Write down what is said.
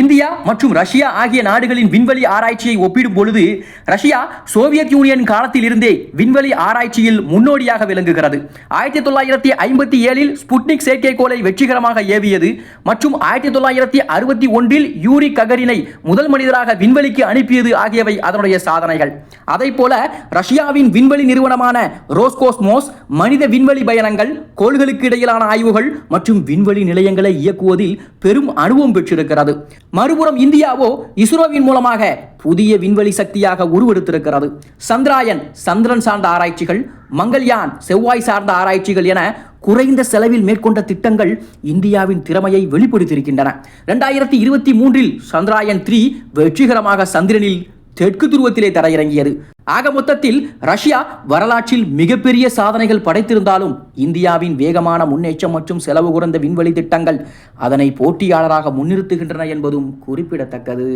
India மற்றும் Russia ஆகிய நாடுகளின் விண்வெளி ஆராய்ச்சியை ஒப்பிடும் பொழுது ரஷ்யா சோவியத் யூனியன் காலத்தில் இருந்தே விண்வெளி ஆராய்ச்சியில் முன்னோடியாக விளங்குகிறது. ஆயிரத்தி தொள்ளாயிரத்தி ஐம்பத்தி ஏழில் ஸ்புட்னிக் செயற்கைக்கோளை வெற்றிகரமாக ஏவியது மற்றும் ஆயிரத்தி தொள்ளாயிரத்தி அறுபத்தி ஒன்றில் யூரி ககரினை முதல் மனிதராக விண்வெளிக்கு அனுப்பியது ஆகியவை அதனுடைய சாதனைகள். அதை போல ரஷ்யாவின் விண்வெளி நிறுவனமான ரோஸ்கோஸ்மோஸ் மனித விண்வெளி பயணங்கள் கோள்களுக்கு இடையிலான ஆய்வுகள் மற்றும் விண்வெளி நிலையங்களை இயக்குவதில் பெரும் அனுபவம் பெற்றிருக்கிறது. மறுபுறம் இந்தியாவோ இஸ்ரோவின் மூலமாக புதிய விண்வெளி சக்தியாக உருவெடுத்திருக்கிறது. சந்திராயன் சந்திரன் சார்ந்த ஆராய்ச்சிகள் மங்கள்யான் செவ்வாய் சார்ந்த ஆராய்ச்சிகள் என குறைந்த செலவில் மேற்கொண்ட திட்டங்கள் இந்தியாவின் திறமையை வெளிப்படுத்தியிருக்கின்றன. ரெண்டாயிரத்தி இருபத்தி மூன்றில் சந்திராயன் த்ரீ வெற்றிகரமாக சந்திரனில் தெற்கு துருவத்திலே தரையிறங்கியது. ஆக மொத்தத்தில் ரஷ்யா வரலாற்றில் மிகப்பெரிய சாதனைகள் படைத்திருந்தாலும் இந்தியாவின் வேகமான முன்னேற்றம் மற்றும் செலவு குறைந்த விண்வெளி திட்டங்கள் அதனை போட்டியாளராக முன்னிறுத்துகின்றன என்பதும் குறிப்பிடத்தக்கது.